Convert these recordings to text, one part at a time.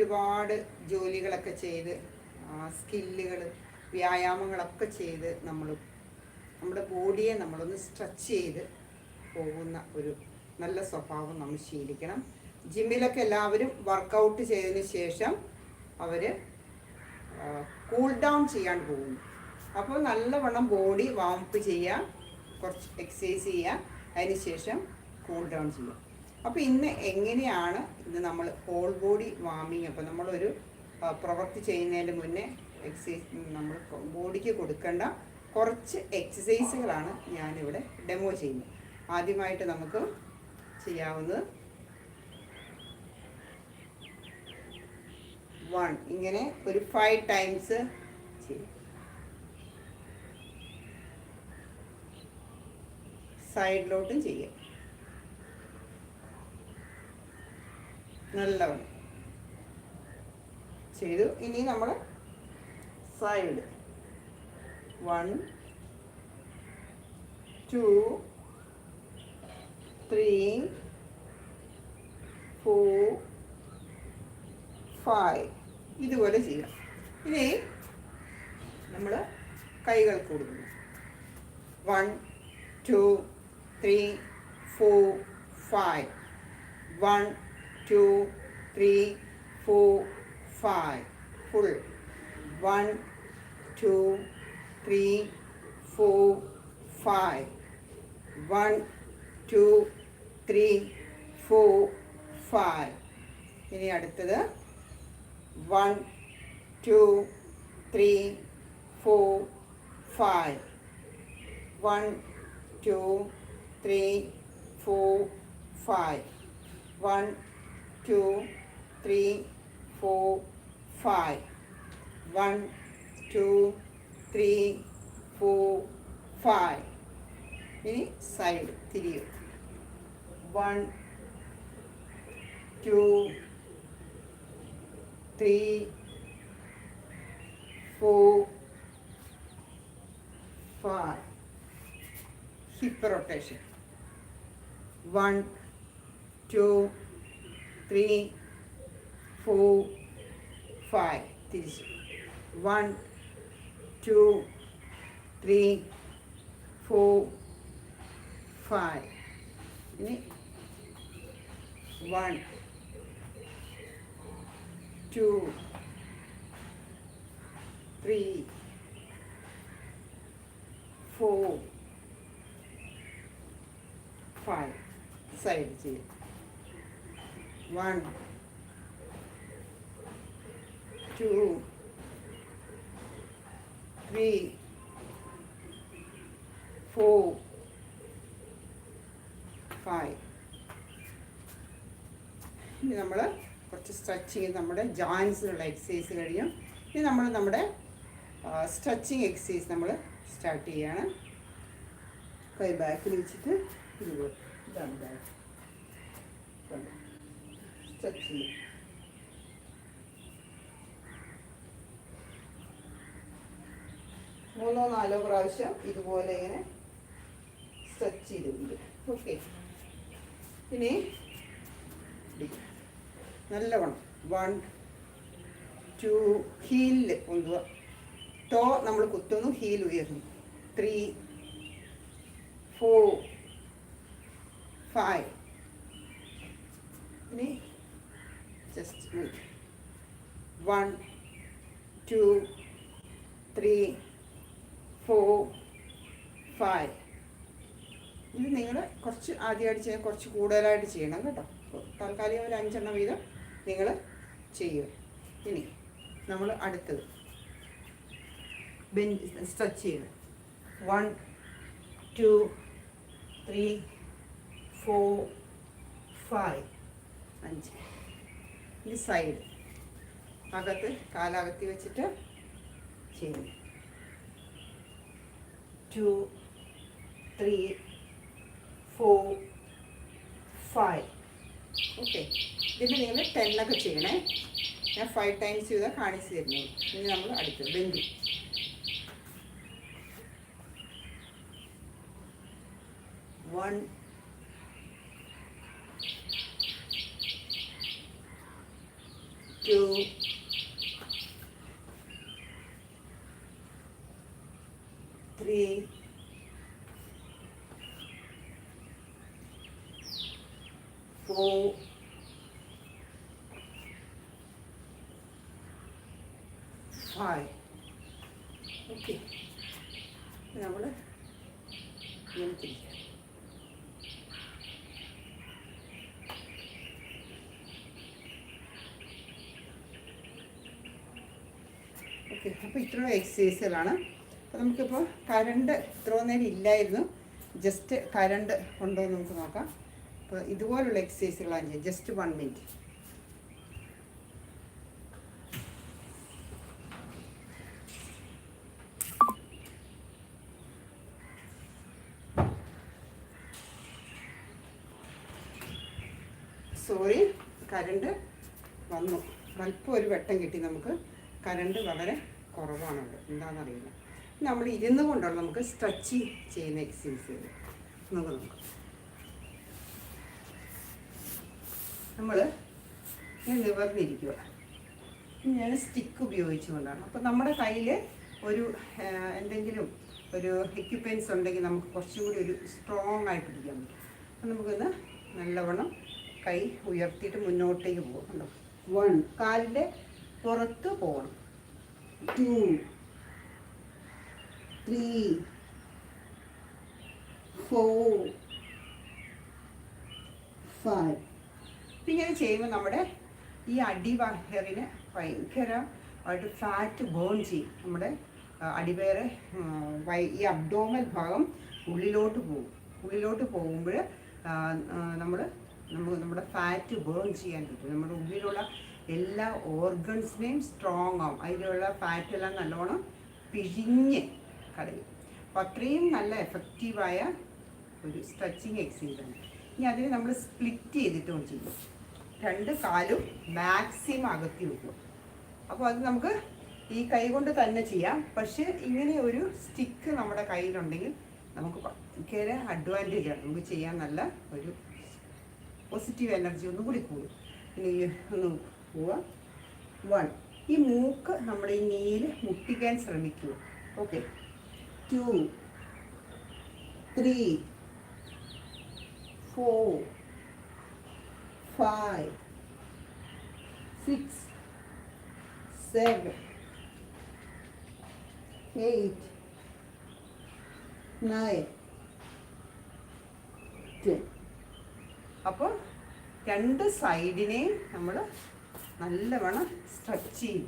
ഒരുപാട് ജോലികളൊക്കെ ചെയ്ത് സ്കില്ലുകൾ വ്യായാമങ്ങളൊക്കെ ചെയ്ത് നമ്മൾ നമ്മുടെ ബോഡിയെ നമ്മളൊന്ന് സ്ട്രെച്ച് ചെയ്ത് പോകുന്ന ഒരു നല്ല സ്വഭാവം നമ്മൾ ശീലിക്കണം. ജിമ്മിലൊക്കെ എല്ലാവരും വർക്കൗട്ട് ചെയ്തതിന് ശേഷം അവർ കൂൾ ഡൗൺ ചെയ്യാൻ പോകുന്നു. അപ്പോൾ നല്ലവണ്ണം ബോഡി വാമപ്പ് ചെയ്യുക കുറച്ച് എക്സസൈസ് ചെയ്യുക അതിന് ശേഷം കൂൾ ഡൗൺ ചെയ്യുക. അപ്പോൾ ഇന്ന് എങ്ങനെയാണ് ഇന്ന് നമ്മൾ ഹോൾ ബോഡി വാമിങ് അപ്പോൾ നമ്മളൊരു പ്രവൃത്തി ചെയ്യുന്നതിന് മുന്നേ എക്സസൈസ് നമ്മൾ ബോഡിക്ക് കൊടുക്കേണ്ട കുറച്ച് എക്സസൈസുകളാണ് ഞാനിവിടെ ഡെമോ ചെയ്യുന്നത്. ആദ്യമായിട്ട് നമുക്ക് ചെയ്യാവുന്നത് വൺ ഇങ്ങനെ ഒരു ഫൈവ് ടൈംസ് സൈഡിലോട്ടും ചെയ്യാം. നല്ലവണ്ണം. ചെയ്തു. ഇനി നമ്മൾ side one two three four five ഇതുപോലെ ചെയ്യാം. ഇനി നമ്മൾ കൈകൾ കൊടുക്കുന്നു one two three four five one two three four five full one two three four five one two three four five ഇനി അടുത്തത്. One two three four five one two three four five one two three four five one two three four five ഇനി side തിരിയും. One two three four five hip rotation one two three four five തിരിച്ച് one two three four five ഇനി one two three four five side ചെയ്യും one two three four five ഇനി നമ്മൾ കുറച്ച് stretching നമ്മുടെ ജോയിൻസിലുള്ള exercise കഴിയും. ഇനി നമ്മൾ നമ്മുടെ സ്ട്രെച്ചിങ് എക്സസൈസ് നമ്മൾ സ്റ്റാർട്ട് ചെയ്യുകയാണ് കൈ ബാക്കിൽ വെച്ചിട്ട് ഇതാണ് ബാക്ക് ചെയ്യും മൂന്നോ നാലോ പ്രാവശ്യം ഇതുപോലെ ഇങ്ങനെ സ്ട്രെച്ച് ചെയ്തിട്ടുണ്ട്. ഓക്കെ ഇനി. നല്ലവണ്ണം. വൺ ടു ഹീലിൽ കൊണ്ടുക ടോ നമ്മൾ കുത്തുന്നു ഹീൽ ഉയർന്നു. ത്രീ ഫോർ ഫൈവ് ഇനി just one two three four five ഇത് നിങ്ങൾ കുറച്ച് ആദ്യമായിട്ട് ചെയ്യാൻ കുറച്ച് കൂടുതലായിട്ട് ചെയ്യണം കേട്ടോ. തൽക്കാലികം ഒരു അഞ്ചെണ്ണം വീതം നിങ്ങൾ ചെയ്യുക. ഇനി നമ്മൾ അടുത്തത്. ബെഞ്ച് സ്ട്രെച്ച് ചെയ്യണം one two three four five അഞ്ച്. ഈ സൈഡ് അകത്ത് കാലകത്തി വെച്ചിട്ട് ചെയ്യും two three four five okay ഇതിന്റെ നിങ്ങൾ ടെന്നൊക്കെ ചെയ്യണേ. ഞാൻ ഫൈവ് ടൈംസ് ചെയ്താൽ കാണിച്ചു തരുന്നു ഇനി നമ്മൾ അടുത്ത് bench one two three four, five. Okay നമ്മൾ ഇങ്ങനെ തിരിക്കാം ഓക്കെ അപ്പോൾ ഇത്രയും എക്സസൈസുകളാണ് അപ്പോൾ നമുക്കിപ്പോൾ കരണ്ട് ഇത്രയും നേരം ഇല്ലായിരുന്നു. ജസ്റ്റ് കരണ്ട് ഉണ്ടോ എന്ന് നമുക്ക് നോക്കാം. അപ്പോൾ ഇതുപോലുള്ള എക്സസൈസുകളാണ് ചെയ്യുക. Just one minute sorry current വന്നു. അല്പം ഒരു വെട്ടം കിട്ടി നമുക്ക്. കറണ്ട് വളരെ കുറവാണുണ്ട് എന്താണെന്നറിയില്ല. നമ്മൾ ഇരുന്ന് കൊണ്ടാണ് നമുക്ക് സ്ട്രെച്ച് ചെയ്യുന്ന എക്സസൈസ് നമുക്ക് നോക്കാം നമ്മൾ നിവർന്നിരിക്കുക. ഞാൻ സ്റ്റിക്ക് ഉപയോഗിച്ചുകൊണ്ടാണ്. അപ്പോൾ നമ്മുടെ കയ്യിൽ ഒരു എന്തെങ്കിലും ഒരു എക്യുപ്മെന്റ്സ് ഉണ്ടെങ്കിൽ നമുക്ക് കുറച്ചും കൂടി ഒരു സ്ട്രോങ് ആയി പിടിക്കാൻ പറ്റും. അപ്പം നമുക്കൊന്ന് നല്ലവണ്ണം കൈ ഉയർത്തിയിട്ട് മുന്നോട്ടേക്ക് പോകുന്നുണ്ടോ വൺ കാലിന്റെ പുറത്ത് പോകണം ടു ത്രീ ഫോർ ഫൈവ് ഇങ്ങനെ ചെയ്യുമ്പോൾ നമ്മുടെ ഈ അടിവയറിന് ഭയങ്കരമായിട്ട് ഫാറ്റ് ബേൺ ചെയ്യും. നമ്മുടെ അടിവേറെ ഈ അബ്ഡോമൽ ഭാഗം ഉള്ളിലോട്ട് പോകും. ഉള്ളിലോട്ട് പോകുമ്പോൾ നമ്മൾ നമ്മൾ നമ്മുടെ ഫാറ്റ് ബേൺ ചെയ്യാൻ പറ്റും. നമ്മുടെ ഉള്ളിലുള്ള എല്ലാ ഓർഗൻസിനെയും സ്ട്രോങ് ആവും. അതിലുള്ള ഫാറ്റെല്ലാം നല്ലോണം പിഴിഞ്ഞ് കളയും. അപ്പോൾ അത്രയും നല്ല എഫക്റ്റീവായ ഒരു സ്ട്രെച്ചിങ് എക്സസൈസാണ് ഇനി അതിന് നമ്മൾ സ്പ്ലിറ്റ് ചെയ്തിട്ട് ചെയ്യും രണ്ട് കാലും മാക്സിമം അകത്തി വെക്കും അപ്പോൾ അത് നമുക്ക് ഈ കൈ കൊണ്ട് തന്നെ ചെയ്യാം. പക്ഷേ ഇങ്ങനെ ഒരു സ്റ്റിക്ക് നമ്മുടെ കയ്യിലുണ്ടെങ്കിൽ നമുക്ക് ഭയങ്കര ആണ്. നമുക്ക് ചെയ്യാൻ നല്ല ഒരു പോസിറ്റീവ് എനർജി ഒന്നും കൂടി കൂടും. ഇനി പോവുക വൺ ഈ മൂക്ക് നമ്മൾ ഈ നീര് മുട്ടിക്കാൻ ശ്രമിക്കുക. Okay two three four five six seven eight nine ten അപ്പോൾ രണ്ട് സൈഡിനെയും നമ്മൾ നല്ലവണ്ണം സ്ട്രെച്ച് ചെയ്യും.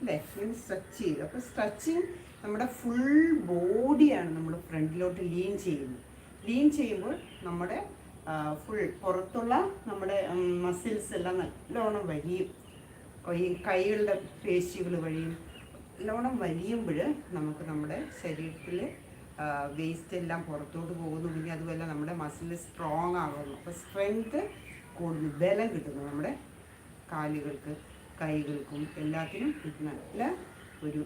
അല്ലേ? ഇങ്ങനെ സ്ട്രെച്ച് ചെയ്യും. അപ്പോൾ സ്ട്രെച്ചിങ് നമ്മുടെ ഫുൾ ബോഡിയാണ് നമ്മൾ ഫ്രണ്ടിലോട്ട് ലീൻ ചെയ്യുന്നത്. ലീൻ ചെയ്യുമ്പോൾ നമ്മുടെ ഫുൾ പുറത്തുള്ള നമ്മുടെ മസിൽസ് എല്ലാം നല്ലോണം വലിയും ഈ കൈകളുടെ പേശികൾ വഴിയും നല്ലോണം വലിയുമ്പോൾ നമുക്ക് നമ്മുടെ ശരീരത്തിൽ വേസ്റ്റ് എല്ലാം പുറത്തോട്ട് പോകുന്നു. പിന്നെ അതുപോലെ നമ്മുടെ മസിൽ സ്ട്രോങ് ആകുന്നു. അപ്പോൾ സ്ട്രെങ്ത് കൂടുതൽ ബലം കിട്ടുന്നു നമ്മുടെ കാലുകൾക്ക് കൈകൾക്കും എല്ലാത്തിനും ഇത് നല്ല ഒരു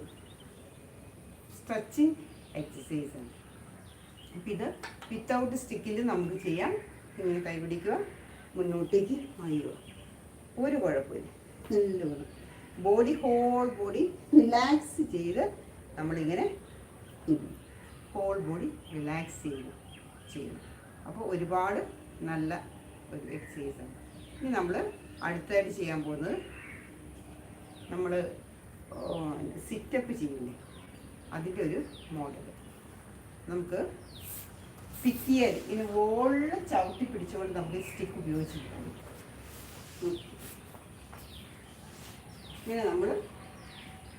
സ്ട്രെച്ചിങ് എക്സസൈസാണ് അപ്പം ഇത് വിത്തൗട്ട് സ്റ്റിക്കിൽ നമുക്ക് ചെയ്യാം. ഇങ്ങനെ കൈപിടിക്കുക മുന്നോട്ടേക്ക് അയ്യോ ഒരു കുഴപ്പമില്ല. നല്ല ബോഡി ഹോൾ ബോഡി റിലാക്സ് ചെയ്ത് നമ്മളിങ്ങനെ ഹോൾ ബോഡി റിലാക്സ് ചെയ്യുക ചെയ്യണം. അപ്പോൾ ഒരുപാട് നല്ല ഒരു എക്സസൈസാണ് ഇനി നമ്മൾ അടുത്തായിട്ട് ചെയ്യാൻ പോകുന്നത് നമ്മൾ സിറ്റപ്പ് ചെയ്യില്ലേ അതിന്റെ ഒരു മോഡൽ നമുക്ക് പിറ്റിയൽ ഇനി വോളിൽ ചവിട്ടി പിടിച്ചുകൊണ്ട് നമുക്ക് സ്റ്റിക്ക് ഉപയോഗിച്ചിരിക്കാം ഉം. ഇങ്ങനെ നമ്മൾ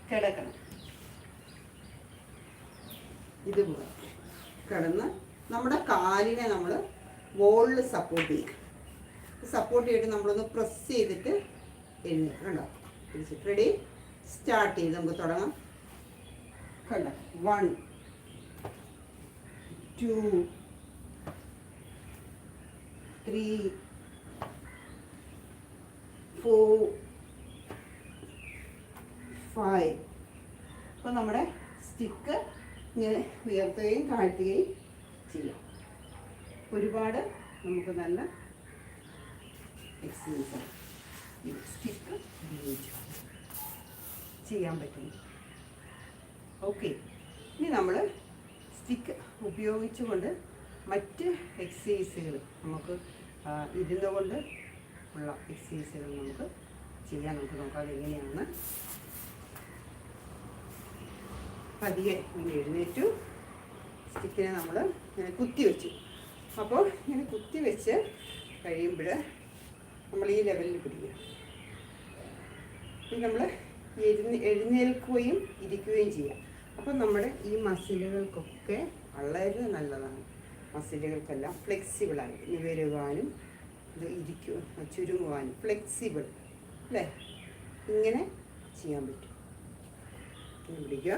കിടക്കണം. ഇതുപോലെ. കിടന്ന് നമ്മുടെ കാലിനെ നമ്മൾ വോളിൽ സപ്പോർട്ട് ചെയ്യും സപ്പോർട്ട് ചെയ്തിട്ട് നമ്മളൊന്ന് പ്രസ് ചെയ്തിട്ട് എണ്ണി കണ്ടോ? പിടിച്ചിട്ട് റെഡി സ്റ്റാർട്ട് ചെയ്ത് നമുക്ക് തുടങ്ങാം. കണ്ടോ? One two three four five അപ്പോൾ നമ്മുടെ സ്റ്റിക്ക് ഇങ്ങനെ ഉയർത്തുകയും താഴ്ത്തുകയും ചെയ്യാം. ഒരുപാട് നമുക്ക് നല്ല സ്റ്റിക്ക് ഉപയോഗിച്ചു ചെയ്യാൻ പറ്റും. ഓക്കെ. ഇനി നമ്മൾ സ്റ്റിക്ക് ഉപയോഗിച്ചുകൊണ്ട് മറ്റ് എക്സസൈസുകൾ നമുക്ക് ഇരുന്നുകൊണ്ട് ഉള്ള എക്സസൈസുകൾ നമുക്ക് ചെയ്യാൻ നമുക്ക് നോക്കാം. അതെങ്ങനെയാണ്? പതിയെ ഇങ്ങനെ എഴുന്നേറ്റു. സ്റ്റിക്കിനെ നമ്മൾ കുത്തി വെച്ചു. അപ്പോൾ ഇങ്ങനെ കുത്തി വെച്ച് കഴിയുമ്പോൾ നമ്മൾ ഈ ലെവലിൽ പിടിക്കുക. നമ്മൾ എഴുന്ന എഴുന്നേൽക്കുകയും ഇരിക്കുകയും ചെയ്യാം അപ്പം നമ്മുടെ ഈ മസിലുകൾക്കൊക്കെ വളരെ നല്ലതാണ്. മസിലുകൾക്കെല്ലാം ഫ്ലെക്സിബിളായി നിവരുവാനും ഇത് ഇരിക്കുക ചുരുങ്ങുവാനും ഫ്ലെക്സിബിൾ അല്ലേ? ഇങ്ങനെ ചെയ്യാൻ പറ്റും. പിടിക്കുക.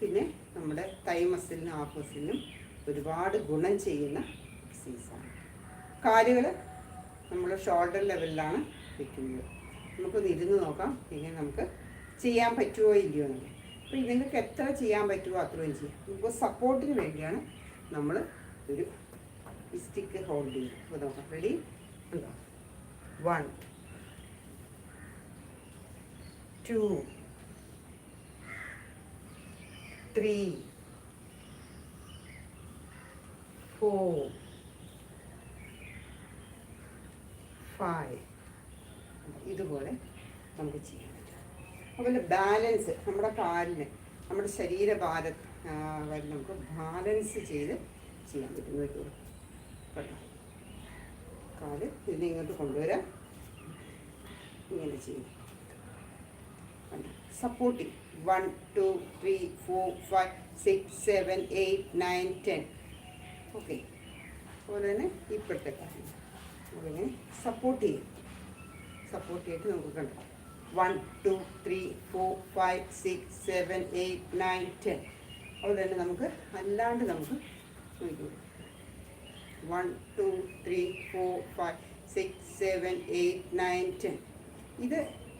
പിന്നെ നമ്മുടെ തൈ മസിലിനും ആ മസിലിനും ഒരുപാട് ഗുണം ചെയ്യുന്ന എക്സസൈസാണ് കാലുകൾ നമ്മൾ ഷോൾഡർ ലെവലിലാണ് വെക്കുന്നത് നമുക്കൊന്ന് ഇരുന്ന് നോക്കാം. ഇനി നമുക്ക് ചെയ്യാൻ പറ്റുമോ ഇല്ലയോ എന്ന്. അപ്പോൾ നിങ്ങൾക്ക് എത്ര ചെയ്യാൻ പറ്റുമോ അത്രയും ചെയ്യാം. ഇപ്പോൾ സപ്പോർട്ടിന് വേണ്ടിയാണ് നമ്മൾ ഒരു സ്റ്റിക്ക് ഹോൾഡ് ചെയ്യുന്നത്. അപ്പോൾ നോക്കാം. Ready one two three four five ഇതുപോലെ നമുക്ക് ചെയ്യാൻ പറ്റും. അതുപോലെ ബാലൻസ് നമ്മുടെ കാലിന് നമ്മുടെ ശരീരഭാരം വരെ നമുക്ക് ബാലൻസ് ചെയ്ത് ചെയ്യാൻ പറ്റും. കേട്ടോ. കാൽ ഇതിനെ ഇങ്ങോട്ട് കൊണ്ടുവരാം. ഇങ്ങനെ ചെയ്യും supporting one two three four five six seven eight nine ten okay അതുപോലെ തന്നെ ഇപ്പോഴത്തെ കാര്യം നമ്മളിങ്ങനെ സപ്പോർട്ട് ചെയ്യും. സപ്പോർട്ട് ചെയ്തിട്ട് നമുക്ക് കണ്ടു. One two three four five six seven eight nine ten അതുപോലെ തന്നെ നമുക്ക് അല്ലാണ്ട് നമുക്ക് നോക്കിക്കോ one two three four five six seven eight nine ten ഇത്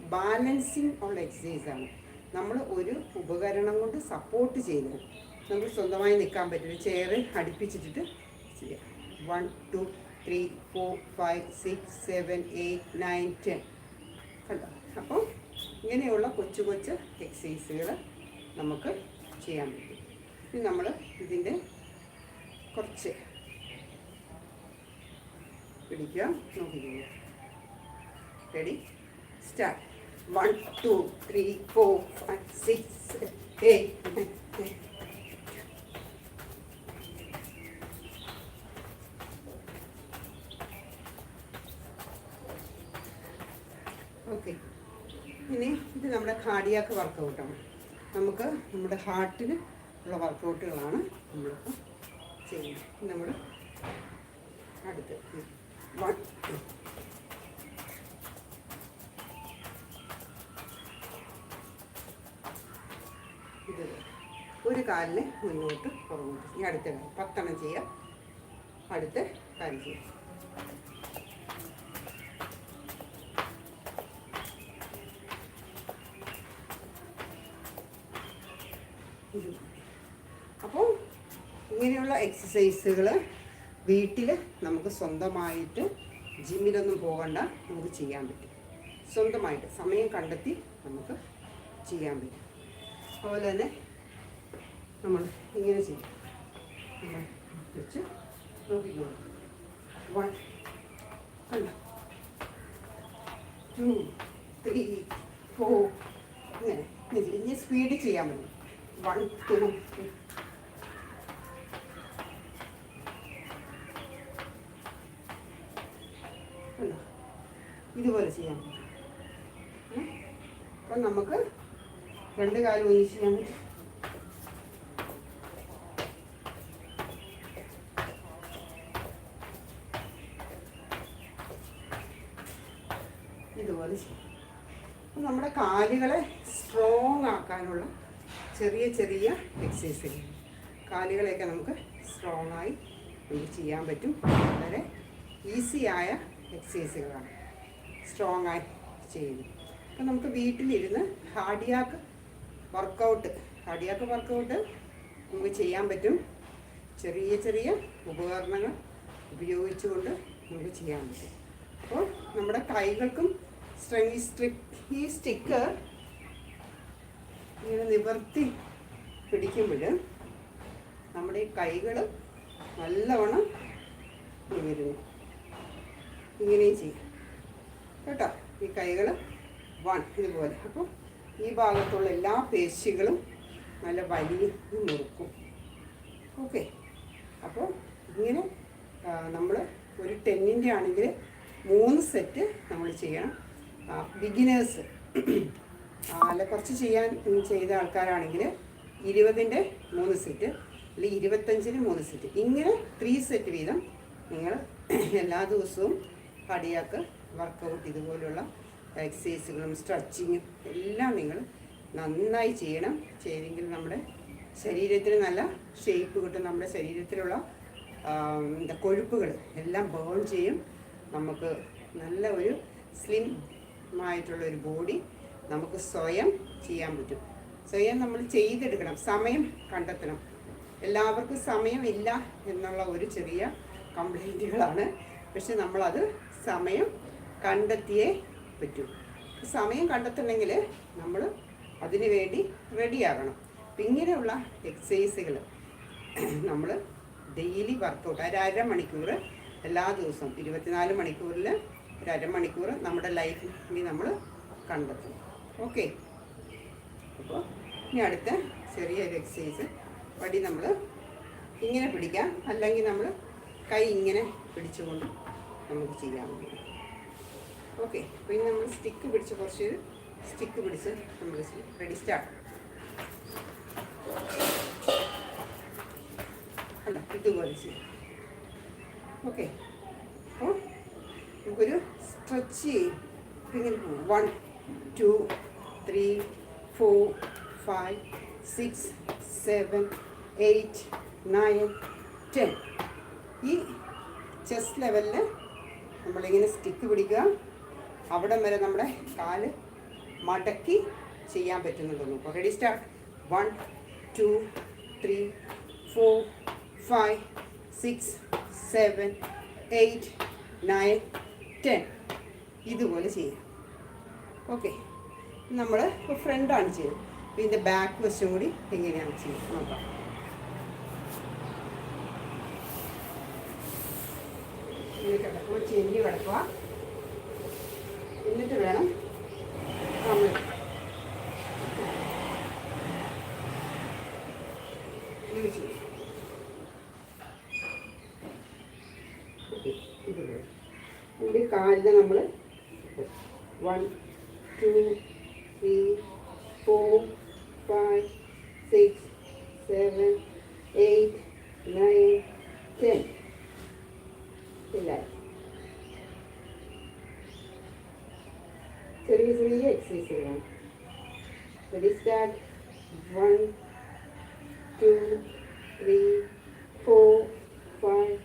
ബാലൻസിങ് ഉള്ള എക്സസൈസ് ആണ്. നമ്മൾ ഒരു ഉപകരണം കൊണ്ട് സപ്പോർട്ട് ചെയ്ത് നമുക്ക് സ്വന്തമായി നിൽക്കാൻ പറ്റും ചെയർ അടുപ്പിച്ചിട്ടിട്ട് ചെയ്യാം. One two three four five six seven eight nine ten കണ്ടോ? അപ്പോൾ ഇങ്ങനെയുള്ള കൊച്ചു കൊച്ചു എക്സസൈസുകൾ നമുക്ക് ചെയ്യാൻ പറ്റും. ഇനി നമ്മൾ ഇതിന്റെ കുറച്ച് പിടിക്കുക നോക്കിക്കുക ready start one two three four five six eight okay ഇനി ഇത് നമ്മുടെ കാർഡിയാക്ക് വർക്കൗട്ടാണ് നമുക്ക് നമ്മുടെ ഹാർട്ടിന് ഉള്ള വർക്കൗട്ടുകളാണ് നമ്മളിപ്പോൾ ചെയ്യുന്നത്. നമ്മൾ അടുത്ത് വൺ ഇത് ഒരു കാലിന് മുന്നോട്ട് പുറകോട്ട്. ഈ അടുത്ത കാൽ പത്തെണ്ണം ചെയ്യാം. അടുത്ത കാര്യം ചെയ്യാം ഇത് അപ്പോൾ ഇങ്ങനെയുള്ള എക്സസൈസുകൾ വീട്ടിൽ നമുക്ക് സ്വന്തമായിട്ട് ജിമ്മിലൊന്നും പോകണ്ട നമുക്ക് ചെയ്യാൻ പറ്റും. സ്വന്തമായിട്ട് സമയം കണ്ടെത്തി നമുക്ക് ചെയ്യാൻ പറ്റും. അതുപോലെ തന്നെ നമ്മൾ ഇങ്ങനെ ചെയ്യും. വെച്ച് നോക്കിക്കോളാം. വൺ ടു ത്രീ ഫോർ ഇങ്ങനെ. ഇനി സ്പീഡിൽ ചെയ്യാൻ പറ്റും. വൺ ടു ത്രീ കണ്ടോ ഇതുപോലെ ചെയ്യാം അപ്പം നമുക്ക് രണ്ട് കാലം ഒന്നിച്ച് ചെയ്യാൻ ഇതുപോലെ ചെയ്യാം. അപ്പം നമ്മുടെ കാലുകളെ സ്ട്രോങ് ആക്കാനുള്ള ചെറിയ ചെറിയ എക്സസൈസുകൾ കാലുകളെയൊക്കെ നമുക്ക് സ്ട്രോങ് ആയി നമുക്ക് ചെയ്യാൻ പറ്റും. വളരെ ഈസിയായ എക്സസൈസുകളാണ് സ്ട്രോങ് ആയി ചെയ്യുന്നു അപ്പം നമുക്ക് വീട്ടിലിരുന്ന് ഹാർഡിയാക്ക് വർക്കൗട്ട് ഹാർഡിയാക്ക് വർക്കൗട്ട് നമുക്ക് ചെയ്യാൻ പറ്റും. ചെറിയ ചെറിയ ഉപകരണങ്ങൾ ഉപയോഗിച്ചുകൊണ്ട് നമുക്ക് ചെയ്യാൻ പറ്റും. അപ്പോൾ നമ്മുടെ കൈകൾക്കും സ്ട്രെങ് സ്ട്രിക് ഈ സ്റ്റിക്ക് ഇങ്ങനെ നിവർത്തി പിടിക്കുമ്പോൾ നമ്മുടെ ഈ കൈകൾ നല്ലവണ്ണം വരുന്നു ഇങ്ങനെയും ചെയ്യും. കേട്ടോ? ഈ കൈകൾ വൺ ഇതുപോലെ. അപ്പോൾ ഈ ഭാഗത്തുള്ള എല്ലാ പേശികളും നല്ല വലിയ മുറുക്കും. ഓക്കെ. അപ്പോൾ ഇങ്ങനെ നമ്മൾ ഒരു ടെന്നിന്റെ ആണെങ്കിൽ മൂന്ന് സെറ്റ് നമ്മൾ ചെയ്യണം. ബിഗിനേഴ്സ് അല്ല കുറച്ച് ചെയ്യാൻ ചെയ്ത ആൾക്കാരാണെങ്കിൽ ഇരുപതിന്റെ മൂന്ന് സെറ്റ് അല്ലെങ്കിൽ ഇരുപത്തഞ്ചിന് മൂന്ന് സെറ്റ്. ഇങ്ങനെ ത്രീ സെറ്റ് വീതം നിങ്ങൾ എല്ലാ ദിവസവും കടിയാക്ക് വർക്കൗട്ട് ഇതുപോലുള്ള എക്സസൈസുകളും സ്ട്രെച്ചിങ്ങും എല്ലാം നിങ്ങൾ നന്നായി ചെയ്യണം. ചെയ്തെങ്കിൽ നമ്മുടെ ശരീരത്തിന് നല്ല ഷേപ്പ് കിട്ടും. നമ്മുടെ ശരീരത്തിലുള്ള എന്താ കൊഴുപ്പുകൾ എല്ലാം ബേൺ ചെയ്യും. നമുക്ക് നല്ല ഒരു സ്ലിം ആയിട്ടുള്ള ഒരു ബോഡി നമുക്ക് സ്വയം ചെയ്യാൻ പറ്റും. സ്വയം നമ്മൾ ചെയ്തെടുക്കണം. സമയം കണ്ടെത്തണം. എല്ലാവർക്കും സമയമില്ല എന്നുള്ള ഒരു ചെറിയ കംപ്ലൈന്റുകളാണ് പക്ഷെ നമ്മളത് സമയം കണ്ടെത്തിയേ പറ്റൂ. സമയം കണ്ടെത്തണമെങ്കിൽ നമ്മൾ അതിനു വേണ്ടി റെഡിയാകണം. അപ്പം ഇങ്ങനെയുള്ള എക്സസൈസുകൾ നമ്മൾ ഡെയിലി വർക്കൗട്ട് ഒരു അരമണിക്കൂർ എല്ലാ ദിവസവും ഇരുപത്തിനാല് മണിക്കൂറിൽ ഒരു അരമണിക്കൂർ നമ്മുടെ ലൈഫിൽ നമ്മൾ കണ്ടെത്തും. ഓക്കെ? അപ്പോൾ ഇനി അടുത്ത ചെറിയൊരു എക്സസൈസ് വടി നമ്മൾ ഇങ്ങനെ പിടിക്കാം. അല്ലെങ്കിൽ നമ്മൾ കൈ ഇങ്ങനെ പിടിച്ചുകൊണ്ട് നമുക്ക് പറ്റും ഓക്കെ അപ്പോൾ ഇനി നമ്മൾ സ്റ്റിക്ക് പിടിച്ച് കുറച്ച് സ്റ്റിക്ക് പിടിച്ച് നമ്മൾ റെഡി സ്റ്റാർട്ട് ഇതുപോലെ ചെയ്യും. ഓക്കെ അപ്പോൾ നമുക്കൊരു സ്ട്രെച്ച് ചെയ്യും. ഇങ്ങനെ പോകും one two three four five six seven eight nine ten ഈ ചെസ്റ്റ് ലെവലിൽ നമ്മളിങ്ങനെ സ്റ്റിക്ക് പിടിക്കുക. അവിടം വരെ നമ്മുടെ കാൽ മടക്കി ചെയ്യാൻ പറ്റുന്നുണ്ടെന്ന് അപ്പോൾ ready start one two three four five six seven eight nine ten ഇതുപോലെ ചെയ്യാം. ഓക്കെ നമ്മൾ ഫ്രണ്ടാണ് ചെയ്യുന്നത്. ഇതിന്റെ ബാക്ക് വശം കൂടി എങ്ങനെയാണ് ചെയ്യുന്നത്. നോക്കാം. ചെല്ലി കിടക്കുക എന്നിട്ട് വേണം നമ്മൾ ഈ കാലിന് നമ്മൾ one two three four five six seven eight nine ten ഇല്ല ചെറിയ ചെറിയ എക്സസൈസുകളാണ് ready start one two three four five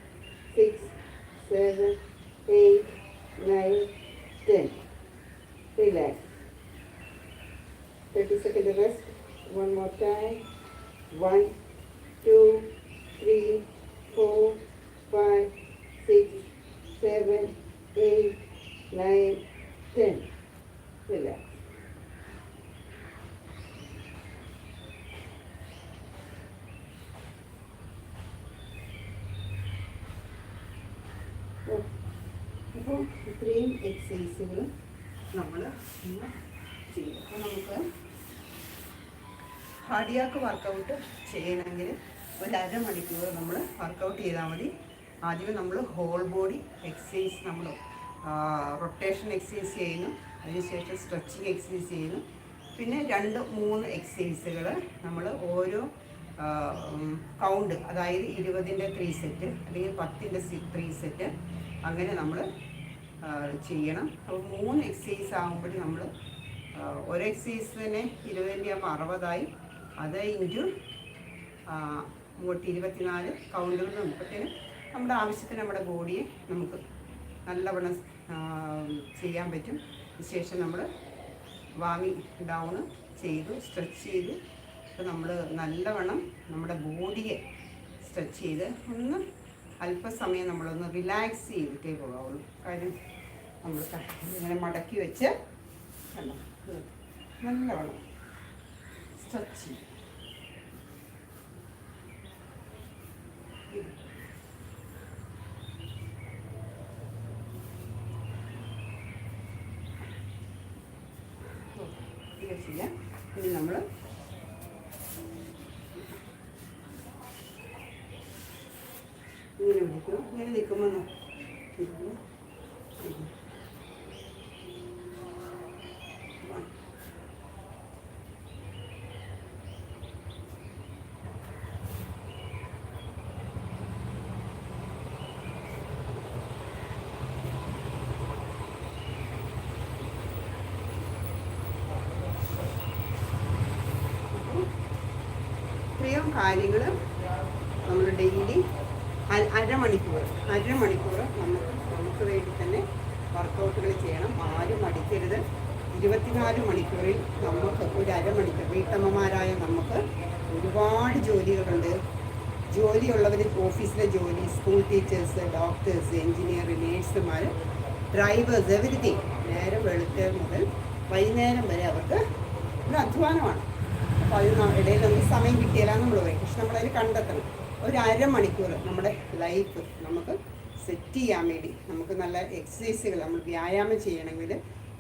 six seven, eight, nine, ten. Relax. 30 second rest. One more time. One, two, three, four, five, six, seven, eight, nine, ten. Relax. അപ്പോൾ ഇത്രയും എക്സസൈസുകൾ നമ്മൾ ഇന്ന് ചെയ്യും അപ്പോൾ നമുക്ക് ഹാർഡിയാക്ക് വർക്കൗട്ട് ചെയ്യണമെങ്കിൽ ഒരു അരമണിക്കൂർ നമ്മൾ വർക്കൗട്ട് ചെയ്താൽ മതി. ആദ്യമേ നമ്മൾ ഹോൾ ബോഡി എക്സസൈസ് നമ്മൾ റൊട്ടേഷൻ എക്സസൈസ് ചെയ്യുന്നു. അതിനുശേഷം സ്ട്രെച്ചിങ് എക്സസൈസ് ചെയ്യുന്നു. പിന്നെ രണ്ട് മൂന്ന് എക്സസൈസുകൾ നമ്മൾ ഓരോ കൗണ്ട് അതായത് ഇരുപതിന്റെ ത്രീ സെറ്റ് അല്ലെങ്കിൽ പത്തിന്റെ ത്രീ സെറ്റ് അങ്ങനെ നമ്മൾ ചെയ്യണം. അപ്പോൾ മൂന്ന് എക്സസൈസ് ആകുമ്പോൾ നമ്മൾ ഒരു എക്സസൈസ് തന്നെ ഇരുപതിന്റെ ആകുമ്പോൾ അറുപതായി അത് ഇന്റു അങ്ങോട്ട് ഇരുപത്തിനാല് കൗണ്ടുകൾ നമുക്കത്തേന് നമ്മുടെ ആവശ്യത്തിന് നമ്മുടെ ബോഡിയെ നമുക്ക് നല്ലവണ്ണം ചെയ്യാൻ പറ്റും. ശേഷം നമ്മൾ വാങ്ങി ഡൗണ് ചെയ്തു സ്ട്രെച്ച് ചെയ്തു. അപ്പോൾ നമ്മൾ നല്ലവണ്ണം നമ്മുടെ ബോഡിയെ സ്ട്രെച്ച് ചെയ്ത് ഒന്ന് അല്പസമയം നമ്മളൊന്ന് റിലാക്സ് ചെയ്തിട്ടേ പോകാവുള്ളൂ. കാര്യം നമ്മൾ ഇങ്ങനെ മടക്കി വെച്ച് കണ്ടോ? നല്ലവണ്ണം സ്ട്രെച്ച് ചെയ്യും ഇത്. ചെയ്യാം ഇനി നമ്മൾ ഇങ്ങനെ വിളിക്കും ഇങ്ങനെ നിൽക്കുമ്പോൾ ഇത്രയും കാര്യങ്ങൾ നമ്മൾ ഡെയിലി അരമണിക്കൂർ അരമണിക്കൂർ നമുക്ക് നമുക്ക് വേണ്ടി തന്നെ വർക്കൗട്ടുകൾ ചെയ്യണം. ആരും അടിക്കരുത്. ഇരുപത്തിനാല് മണിക്കൂറിൽ നമുക്ക് ഒരു അരമണിക്കൂർ വീട്ടമ്മമാരായ നമുക്ക് ഒരുപാട് ജോലികളുണ്ട്. ജോലിയുള്ളവർ ഓഫീസിലെ ജോലി സ്കൂൾ ടീച്ചേഴ്സ് ഡോക്ടേഴ്സ് എഞ്ചിനീയർ നേഴ്സുമാർ ഡ്രൈവേഴ്സ് എവരിതിങ് നേരം വെളുത്തേ മുതൽ വൈകുന്നേരം വരെ അവർക്ക് ഒരു അധ്വാനമാണ്. ഇടയിൽ നമുക്ക് സമയം കിട്ടിയാൽ നമ്മൾ പറയും പക്ഷെ നമ്മളതിന് കണ്ടെത്തണം. ഒരു അരമണിക്കൂർ നമ്മുടെ ലൈഫ് നമുക്ക് സെറ്റ് ചെയ്യാൻ വേണ്ടി നമുക്ക് നല്ല എക്സസൈസുകൾ നമ്മൾ വ്യായാമം ചെയ്യണമെങ്കിൽ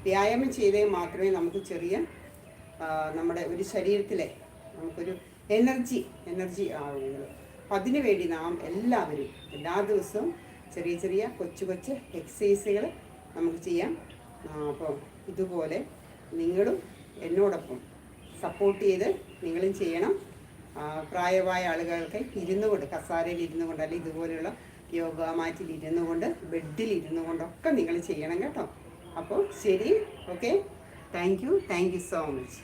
വ്യായാമം ചെയ്തേ മാത്രമേ നമുക്ക് ചെറിയ നമ്മുടെ ഒരു ശരീരത്തിലെ നമുക്കൊരു എനർജി എനർജി ആവുകയുള്ളൂ. അപ്പം അതിനു വേണ്ടി നാം എല്ലാവരും എല്ലാ ദിവസവും ചെറിയ ചെറിയ കൊച്ചു കൊച്ചു എക്സസൈസുകൾ നമുക്ക് ചെയ്യാം. അപ്പോൾ ഇതുപോലെ നിങ്ങളും എന്നോടൊപ്പം സപ്പോർട്ട് ചെയ്ത് നിങ്ങളും ചെയ്യണം. പ്രായമായ ആളുകൾക്ക് ഇരുന്നു കൊണ്ട് കസാരയിൽ ഇരുന്നു കൊണ്ട് അല്ലെങ്കിൽ ഇതുപോലെയുള്ള യോഗ മാറ്റിൽ ഇരുന്നു കൊണ്ട് ബെഡിൽ ഇരുന്നു കൊണ്ടൊക്കെ നിങ്ങൾ ചെയ്യണം കേട്ടോ. അപ്പോൾ ശരി okay. Thank you thank you so much